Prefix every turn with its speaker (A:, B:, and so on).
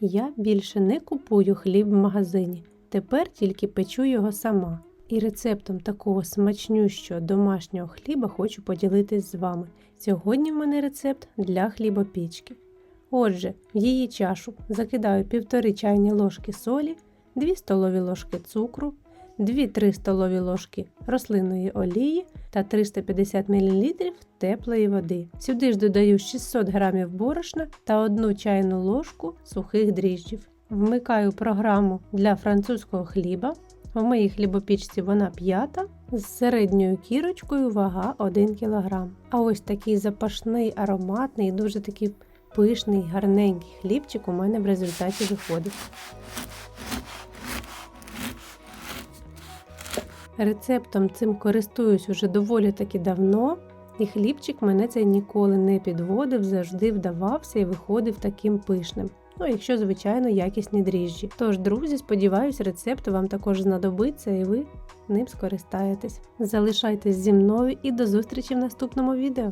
A: Я більше не купую хліб в магазині. Тепер тільки печу його сама. І рецептом такого смачнющого домашнього хліба хочу поділитись з вами. Сьогодні в мене рецепт для хлібопічки. Отже, в її чашу закидаю 1,5 чайні ложки солі, 2 столові ложки цукру, 2-3 столові ложки рослинної олії та 350 мл теплої води. Сюди ж додаю 600 г борошна та 1 чайну ложку сухих дріжджів. Вмикаю програму для французького хліба. В моїй хлібопічці вона п'ята з середньою кірочкою вага 1 кг. А ось такий запашний, ароматний, дуже такий пишний, гарненький хлібчик у мене в результаті виходить. Рецептом цим користуюсь уже доволі таки давно, і хлібчик мене цей ніколи не підводив, завжди вдавався і виходив таким пишним. Ну, якщо, звичайно, якісні дріжджі. Тож, друзі, сподіваюсь, рецепт вам також знадобиться і ви ним скористаєтесь. Залишайтесь зі мною і до зустрічі в наступному відео.